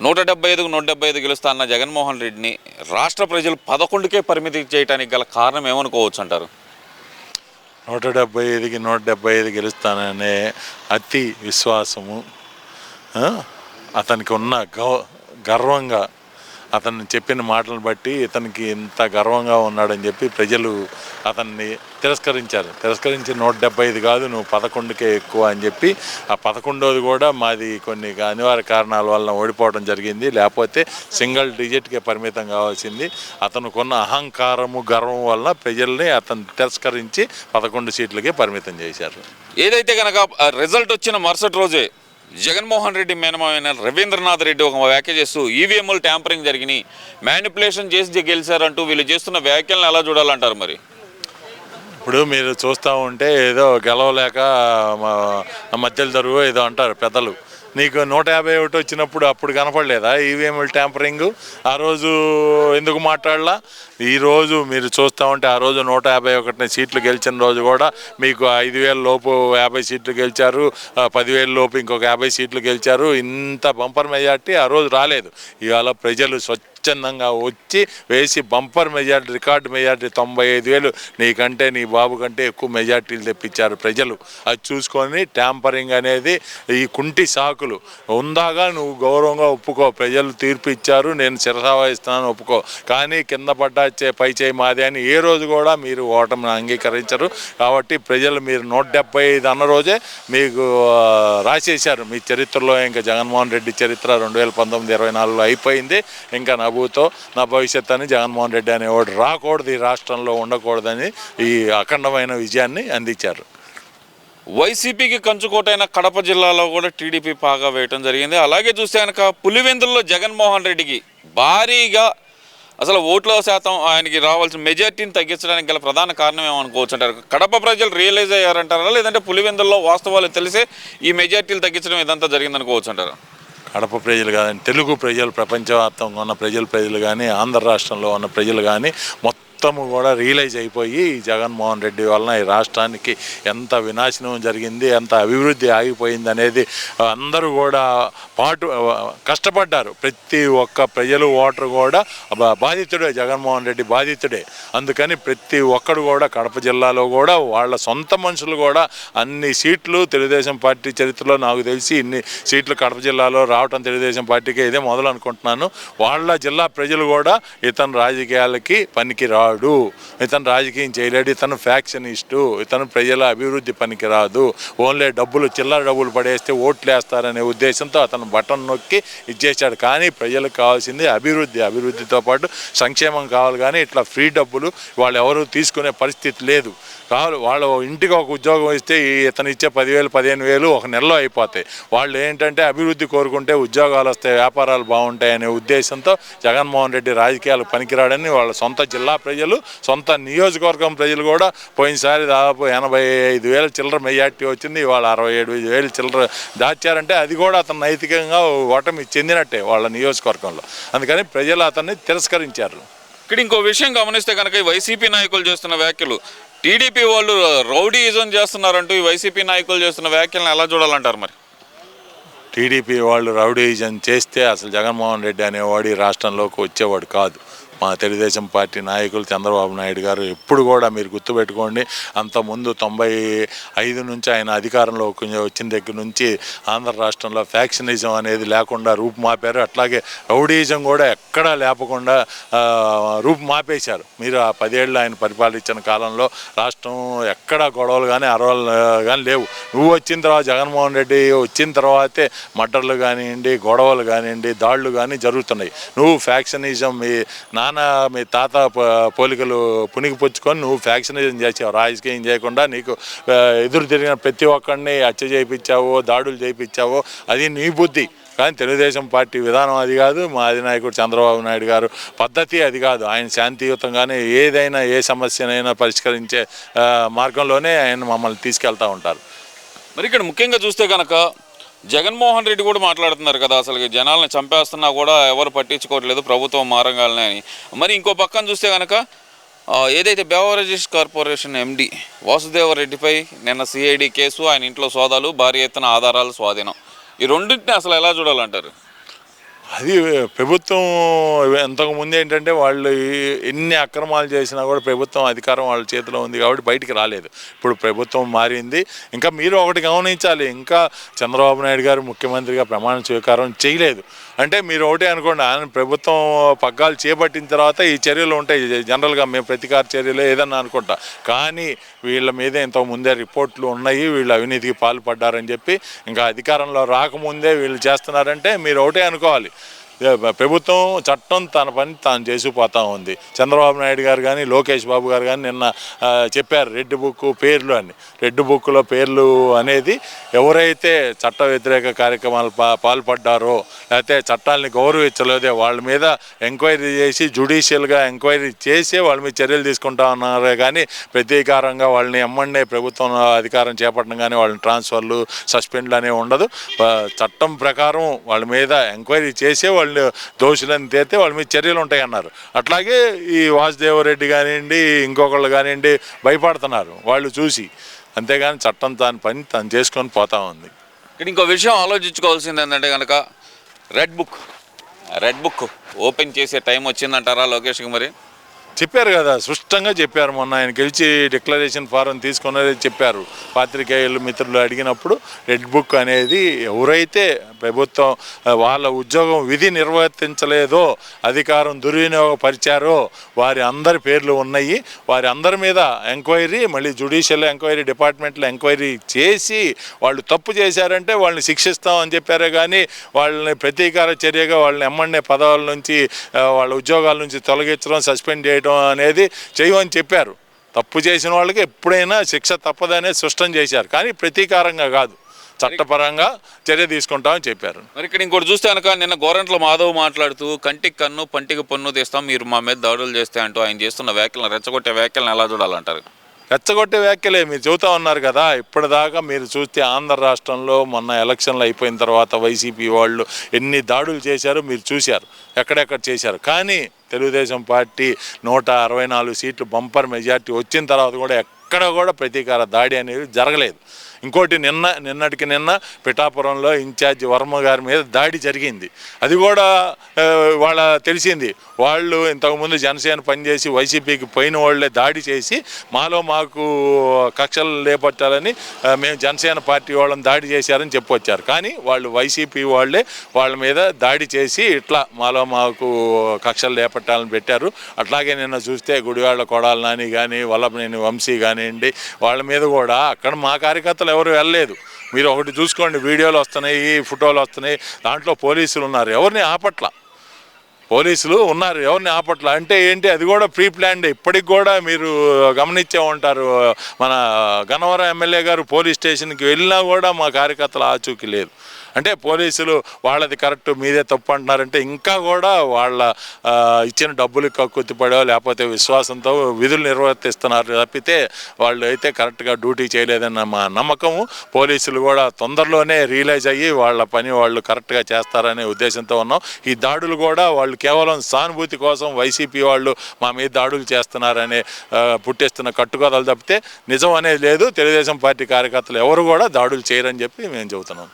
నూట డెబ్బై ఐదుకు నూట డెబ్బై ఐదు గెలుస్తా అన్న జగన్మోహన్ రెడ్డిని రాష్ట్ర ప్రజలు పదకొండుకే పరిమితి చేయడానికి గల కారణం ఏమనుకోవచ్చు అంటారు? నూట డెబ్బై ఐదుకి నూట డెబ్బై ఐదు గెలుస్తాననే అతి విశ్వాసము అతనికి ఉన్న గౌ గర్వంగా అతను చెప్పిన మాటలను బట్టి ఇతనికి ఇంత గర్వంగా ఉన్నాడని చెప్పి ప్రజలు అతన్ని తిరస్కరించారు. తిరస్కరించి నూట డెబ్బై ఐదు కాదు నువ్వు పదకొండుకే ఎక్కువ అని చెప్పి ఆ పదకొండోది కూడా మాది కొన్ని అనివార్య కారణాల వల్ల ఓడిపోవడం జరిగింది. లేకపోతే సింగిల్ డిజిట్కే పరిమితం కావాల్సింది. అతనుకున్న అహంకారము గర్వం వల్ల ప్రజల్ని అతను తిరస్కరించి పదకొండు సీట్లకే పరిమితం చేశారు. ఏదైతే కనుక రిజల్ట్ వచ్చిన మరుసటి రోజే జగన్మోహన్ రెడ్డి మేనమైన రవీంద్రనాథ్ రెడ్డి ఒక వ్యాఖ్య చేస్తూ ఈవీఎంలు ట్యాంపరింగ్ జరిగినాయి మ్యానిపులేషన్ చేసి గెలిచారంటూ వీళ్ళు చేస్తున్న వ్యాఖ్యలను ఎలా చూడాలంటారు మరి? ఇప్పుడు మీరు చూస్తూ ఉంటే ఏదో గెలవలేక మ- మధ్యలో దరువు ఏదో అంటారు పెద్దలు. నీకు నూట యాభై ఒకటి వచ్చినప్పుడు అప్పుడు కనపడలేదా ఈవీఎంల ట్యాంపరింగ్? ఆ రోజు ఎందుకు మాట్లాడలా? ఈరోజు మీరు చూస్తూ ఉంటే ఆ రోజు నూట యాభై ఒకటిని సీట్లు గెలిచిన రోజు కూడా మీకు ఐదు వేల లోపు యాభై సీట్లు గెలిచారు పదివేల లోపు ఇంకొక యాభై సీట్లు గెలిచారు. ఇంత బంపర్ మెజార్టీ ఆ రోజు రాలేదు. ఇవాళ ప్రజలు స్వచ్ఛ స్వచ్ఛందంగా వచ్చి వేసి బంపర్ మెజార్టీ రికార్డు మెజార్టీ తొంభై ఐదు వేలు నీకంటే నీ బాబు కంటే ఎక్కువ మెజార్టీలు తెప్పించారు ప్రజలు. అది చూసుకొని ట్యాంపరింగ్ అనేది ఈ కుంటి సాకులు. ఉందాగా నువ్వు గౌరవంగా ఒప్పుకో ప్రజలు తీర్పు ఇచ్చారు నేను శిరసావహిస్తున్నాను ఒప్పుకో. కానీ కింద పడ్డా పై చేయి మాదే అని ఏ రోజు కూడా మీరు ఓటమిని అంగీకరించరు. కాబట్టి ప్రజలు మీరు నూట డెబ్బై ఐదు అన్న రోజే మీకు రాసేశారు. మీ చరిత్రలో ఇంకా జగన్మోహన్ రెడ్డి చరిత్ర రెండు వేల పంతొమ్మిది ఇరవై నాలుగులో అయిపోయింది. ఇంకా బాబుతో నా భవిష్యత్ అని జగన్మోహన్ రెడ్డి అనేవాడు రాకూడదు ఈ రాష్ట్రంలో ఉండకూడదని ఈ అఖండమైన విజయాన్ని అందించారు. వైసీపీకి కంచుకోటైన కడప జిల్లాలో కూడా టీడీపీ పాగా వేయటం జరిగింది. అలాగే చూస్తే కనుక పులివెందుల్లో జగన్మోహన్ రెడ్డికి భారీగా అసలు ఓట్ల శాతం ఆయనకి రావాల్సిన మెజార్టీని తగ్గించడానికి గల ప్రధాన కారణం ఏమనుకోవచ్చు అంటారు కడప ప్రజలు రియలైజ్ అయ్యారంటారా? లేదంటే పులివెందుల్లో వాస్తవాలు తెలిసే ఈ మెజార్టీలు తగ్గించడం ఇదంతా జరిగిందనుకోవచ్చు అంటారు కడప ప్రజలు కానీ తెలుగు ప్రజలు ప్రపంచవ్యాప్తంగా ఉన్న ప్రజల ప్రజలు కానీ ఆంధ్ర రాష్ట్రంలో ఉన్న ప్రజలు కానీ మొత్తం మొత్తము కూడా రియలైజ్ అయిపోయి ఈ జగన్మోహన్ రెడ్డి వలన ఈ రాష్ట్రానికి ఎంత వినాశనం జరిగింది ఎంత అభివృద్ధి ఆగిపోయింది అనేది అందరూ కూడా పాటు కష్టపడ్డారు. ప్రతి ఒక్క ప్రజలు ఓటర్ కూడా బా- బాధితుడే జగన్మోహన్ రెడ్డి బాధితుడే. అందుకని ప్రతి ఒక్కడు కూడా కడప జిల్లాలో కూడా వాళ్ళ సొంత మనుషులు కూడా అన్ని సీట్లు తెలుగుదేశం పార్టీ చరిత్రలో నాకు తెలిసి ఇన్ని సీట్లు కడప జిల్లాలో రావటం తెలుగుదేశం పార్టీకి ఇదే మొదలు అనుకుంటున్నాను. వాళ్ళ జిల్లా ప్రజలు కూడా ఇతను రాజకీయాలకి పనికి రా రాడు ఇతను రాజకీయం చేయలేడు ఇతను ఫ్యాక్షనిస్టు ఇతను ప్రజల అభివృద్ధి పనికి రాదు ఓన్లీ డబ్బులు చిల్లర డబ్బులు పడేస్తే ఓట్లు వేస్తారనే ఉద్దేశంతో అతను బటన్ నొక్కి ఇచ్చేశాడు. కానీ ప్రజలకు కావాల్సింది అభివృద్ధి అభివృద్ధితో పాటు సంక్షేమం కావాలి. కానీ ఇట్లా ఫ్రీ డబ్బులు వాళ్ళు ఎవరు తీసుకునే పరిస్థితి లేదు. కావాలి వాళ్ళు ఇంటికి ఒక ఉద్యోగం ఇస్తే ఇతను ఇచ్చే పదివేలు పదిహేను వేలు ఒక నెలలో అయిపోతాయి. వాళ్ళు ఏంటంటే అభివృద్ధి కోరుకుంటే ఉద్యోగాలు వస్తాయి వ్యాపారాలు బాగుంటాయి అనే ఉద్దేశంతో జగన్మోహన్ రెడ్డి రాజకీయాలు పనికిరాడని వాళ్ళ సొంత జిల్లా ప్రజలు సొంత నియోజకవర్గం ప్రజలు కూడా పోయినసారి దాదాపు ఎనభై ఐదు వేల చిల్లర మెజార్టీ వచ్చింది ఇవాళ అరవై ఏడు వేలు చిల్లర దాచారంటే అది కూడా అతను నైతికంగా ఓటమి చెందినట్టే వాళ్ళ నియోజకవర్గంలో. అందుకని ప్రజలు అతన్ని తిరస్కరించారు. ఇక్కడ ఇంకో విషయం గమనిస్తే కనుక ఈ వైసీపీ నాయకులు చేస్తున్న వ్యాఖ్యలు టీడీపీ వాళ్ళు రౌడీయిజం చేస్తున్నారంటూ ఈ వైసీపీ నాయకులు చేస్తున్న వ్యాఖ్యలను ఎలా చూడాలంటారు మరి? టీడీపీ వాళ్ళు రౌడీజం చేస్తే అసలు జగన్మోహన్ రెడ్డి అనేవాడు ఈ రాష్ట్రంలోకి వచ్చేవాడు కాదు. మా తెలుగుదేశం పార్టీ నాయకులు చంద్రబాబు నాయుడు గారు ఎప్పుడు కూడా మీరు గుర్తుపెట్టుకోండి అంతకుముందు తొంభై ఐదు నుంచి ఆయన అధికారంలో వచ్చిన దగ్గర నుంచి ఆంధ్ర రాష్ట్రంలో ఫ్యాక్షనిజం అనేది లేకుండా రూపుమాపారు. అట్లాగే రౌడీజం కూడా ఎక్కడా లేపకుండా రూపు మాపేశారు మీరు ఆ పదేళ్ళు ఆయన పరిపాలించిన కాలంలో రాష్ట్రం ఎక్కడా గొడవలు కానీ అరవలు కానీ లేవు. నువ్వు వచ్చిన తర్వాత జగన్మోహన్ రెడ్డి వచ్చిన తర్వాతే మటర్లు కానివ్వండి గొడవలు కానివ్వండి దాడులు కానీ జరుగుతున్నాయి. నువ్వు ఫ్యాక్షనిజం మీ నాన్న మీ తాత పోలికలు పునికి పుచ్చుకొని నువ్వు ఫ్యాక్షనిజం చేసావు. రాజకీయం చేయకుండా నీకు ఎదురు తిరిగిన ప్రతి ఒక్కరిని హత్య చేయించావో దాడులు చేయించావో అది నీ బుద్ధి. కానీ తెలుగుదేశం పార్టీ విధానం అది కాదు. మా అధినాయకుడు చంద్రబాబు నాయుడు గారు పద్ధతి అది కాదు. ఆయన శాంతియుతంగానే ఏదైనా ఏ సమస్యనైనా పరిష్కరించే మార్గంలోనే ఆయన మమ్మల్ని తీసుకెళ్తూ ఉంటారు. మరి ఇక్కడ ముఖ్యంగా చూస్తే కనుక జగన్మోహన్ రెడ్డి కూడా మాట్లాడుతున్నారు కదా అసలు జనాలను చంపేస్తున్నా కూడా ఎవరు పట్టించుకోవట్లేదు ప్రభుత్వం మారంగాలనే అని. మరి ఇంకో పక్కన చూస్తే కనుక ఏదైతే బెవరేజెస్ కార్పొరేషన్ ఎండి వాసుదేవరెడ్డిపై నిన్న సిఐడి కేసు ఆయన ఇంట్లో సోదాలు భారీ ఎత్తున ఆధారాలు స్వాధీనం. ఈ రెండింటిని అసలు ఎలా చూడాలంటారు? అది ప్రభుత్వం ఇంతకు ముందు ఏంటంటే వాళ్ళు ఎన్ని అక్రమాలు చేసినా కూడా ప్రభుత్వం అధికారం వాళ్ళ చేతిలో ఉంది కాబట్టి బయటికి రాలేదు. ఇప్పుడు ప్రభుత్వం మారింది. ఇంకా మీరు ఒకటి గమనించాలి. ఇంకా చంద్రబాబు నాయుడు గారు ముఖ్యమంత్రిగా ప్రమాణ స్వీకారం చేయలేదు. అంటే మీరు ఒకటే అనుకోండి ఆయన ప్రభుత్వం పగ్గాలు చేపట్టిన తర్వాత ఈ చర్యలు ఉంటాయి. జనరల్గా మేము ప్రతీకార చర్యలు ఏదన్నా అనుకుంటా. కానీ వీళ్ళ మీద ఇంతకు ముందే రిపోర్ట్లు ఉన్నాయి వీళ్ళు అవినీతికి పాల్పడ్డారని చెప్పి ఇంకా అధికారంలో రాకముందే వీళ్ళు చేస్తున్నారంటే మీరు ఒకటే అనుకోవాలి. ప్రభుత్వం చట్టం తన పని తాను చేసిపోతా ఉంది. చంద్రబాబు నాయుడు గారు కానీ లోకేష్ బాబు గారు కానీ నిన్న చెప్పారు రెడ్ బుక్ పేర్లు అని. రెడ్ బుక్లో పేర్లు అనేది ఎవరైతే చట్ట వ్యతిరేక కార్యక్రమాలు పాల్పడ్డారో లేకపోతే చట్టాలని గౌరవించలేదో వాళ్ళ మీద ఎంక్వైరీ చేసి జుడిషియల్గా ఎంక్వైరీ చేసి వాళ్ళ మీద చర్యలు తీసుకుంటా ఉన్నారే కానీ ప్రతీకారంగా వాళ్ళని ఎమ్మండే ప్రభుత్వం అధికారం చేపట్టడం కానీ వాళ్ళని ట్రాన్స్ఫర్లు సస్పెండ్లు అనేవి ఉండదు. చట్టం ప్రకారం వాళ్ళ మీద ఎంక్వైరీ చేసే వాళ్ళు వాళ్ళు దోషులని తేతే వాళ్ళ మీద చర్యలు ఉంటాయి అన్నారు అట్లాగే ఈ వాసుదేవరెడ్డి కానివ్వండి ఇంకొకళ్ళు కానివ్వండి భయపడుతున్నారు వాళ్ళు చూసి. అంతేగాని చట్టం తాను పని తను చేసుకొని పోతా ఉంది. ఇక్కడ ఇంకో విషయం ఆలోచించుకోవాల్సింది ఏంటంటే కనుక red book. Red book open చేసే టైం వచ్చిందంటారా లోకేష్కి మరి? చెప్పారు కదా స్పష్టంగా చెప్పారు. మొన్న ఆయన గెలిచి డిక్లరేషన్ ఫారం తీసుకున్నది చెప్పారు. పాత్రికేయులు మిత్రులు అడిగినప్పుడు రెడ్ బుక్ అనేది ఎవరైతే ప్రభుత్వం వాళ్ళ ఉద్యోగం విధి నిర్వర్తించలేదో అధికారం దుర్వినియోగపరిచారో వారి అందరి పేర్లు ఉన్నాయి. వారి అందరి మీద ఎంక్వైరీ మళ్ళీ జుడిషియల్ ఎంక్వైరీ డిపార్ట్మెంట్లో ఎంక్వైరీ చేసి వాళ్ళు తప్పు చేశారంటే వాళ్ళని శిక్షిస్తామని చెప్పారే కానీ వాళ్ళని ప్రతీకార చర్యగా వాళ్ళని ఎమ్మండే పదవుల నుంచి వాళ్ళ ఉద్యోగాల నుంచి తొలగించడం సస్పెండ్ చేయడం అనేది చేయమని చెప్పారు. తప్పు చేసిన వాళ్ళకి ఎప్పుడైనా శిక్ష తప్పదనేది స్పష్టం చేశారు. కానీ ప్రతీకారంగా కాదు. చట్టపరంగా చర్య తీసుకుంటామని చెప్పారు. మరి ఇక్కడ ఇంకోటి చూస్తే కనుక నిన్న గోరంట్ల మాధవ్ మాట్లాడుతూ కంటికి కన్ను పంటికి పన్ను తీస్తాం మీరు మా మీద దాడులు చేస్తే అంటూ ఆయన చేస్తున్న వ్యాఖ్యలను రెచ్చగొట్టే వ్యాఖ్యలను ఎలా చూడాలంటారు? రెచ్చగొట్టే వ్యాఖ్యలే మీరు చెబుతా ఉన్నారు కదా. ఇప్పటిదాకా మీరు చూస్తే ఆంధ్ర రాష్ట్రంలో మొన్న ఎలక్షన్లు అయిపోయిన తర్వాత వైసీపీ వాళ్ళు ఎన్ని దాడులు చేశారో మీరు చూశారు. ఎక్కడెక్కడ చేశారు. కానీ తెలుగుదేశం పార్టీ నూట అరవై నాలుగు సీట్లు బంపర్ మెజార్టీ వచ్చిన తర్వాత కూడా ఎక్కడ కూడా ప్రతీకార దాడి అనేది జరగలేదు. ఇంకోటి నిన్న నిన్నటికి నిన్న పిఠాపురంలో ఇన్ఛార్జ్ వర్మ గారి మీద దాడి జరిగింది. అది కూడా వాళ్ళ తెలిసింది. వాళ్ళు ఇంతకుముందు జనసేన పనిచేసి వైసీపీకి పోయిన వాళ్ళే దాడి చేసి మాలో మాకు కక్షలు లేపట్టాలని మేము జనసేన పార్టీ వాళ్ళని దాడి చేశారని చెప్పొచ్చారు. కానీ వాళ్ళు వైసీపీ వాళ్ళే వాళ్ళ మీద దాడి చేసి ఇట్లా మాలో మాకు కక్షలు లేపట్టాలని పెట్టారు. అట్లాగే నిన్న చూస్తే గుడివాళ్ళ కొడాల నాని కానీ వల్లభనేని వంశీ కానివ్వండి వాళ్ళ మీద కూడా అక్కడ మా కార్యకర్తలు ఎవరు వెళ్ళలేదు. మీరు ఒకటి చూసుకోండి వీడియోలు వస్తున్నాయి ఫోటోలు వస్తున్నాయి. దాంట్లో పోలీసులు ఉన్నారు. ఎవరిని ఆపట్ల? పోలీసులు ఉన్నారు. ఎవరిని ఆపట్ల? అంటే ఏంటి? అది కూడా ప్రీ ప్లాన్డ్ ఇప్పటికి కూడా మీరు గమనించే ఉంటారు. మన గన్నవరం ఎమ్మెల్యే గారు పోలీస్ స్టేషన్కి వెళ్ళినా కూడా మా కార్యకర్తలు ఆచూకీ లేదు. అంటే పోలీసులు వాళ్ళది కరెక్ట్ మీదే తప్పు అంటున్నారంటే ఇంకా కూడా వాళ్ళ ఇచ్చిన డబ్బులు కక్కుతిపడో లేకపోతే విశ్వాసంతో విధులు నిర్వర్తిస్తున్నారు తప్పితే వాళ్ళు అయితే కరెక్ట్గా డ్యూటీ చేయలేదన్న మా నమ్మకము. పోలీసులు కూడా తొందరలోనే రియలైజ్ అయ్యి వాళ్ళ పని వాళ్ళు కరెక్ట్గా చేస్తారనే ఉద్దేశంతో ఉన్నాం. ఈ దాడులు కూడా వాళ్ళు కేవలం సానుభూతి కోసం వైసీపీ వాళ్ళు మా మీద దాడులు చేస్తున్నారనే పుట్టేస్తున్న పుట్టిస్తున్న తప్పితే నిజం అనేది లేదు. తెలుగుదేశం పార్టీ కార్యకర్తలు ఎవరు కూడా దాడులు చేయరని చెప్పి మేము చెబుతున్నాం.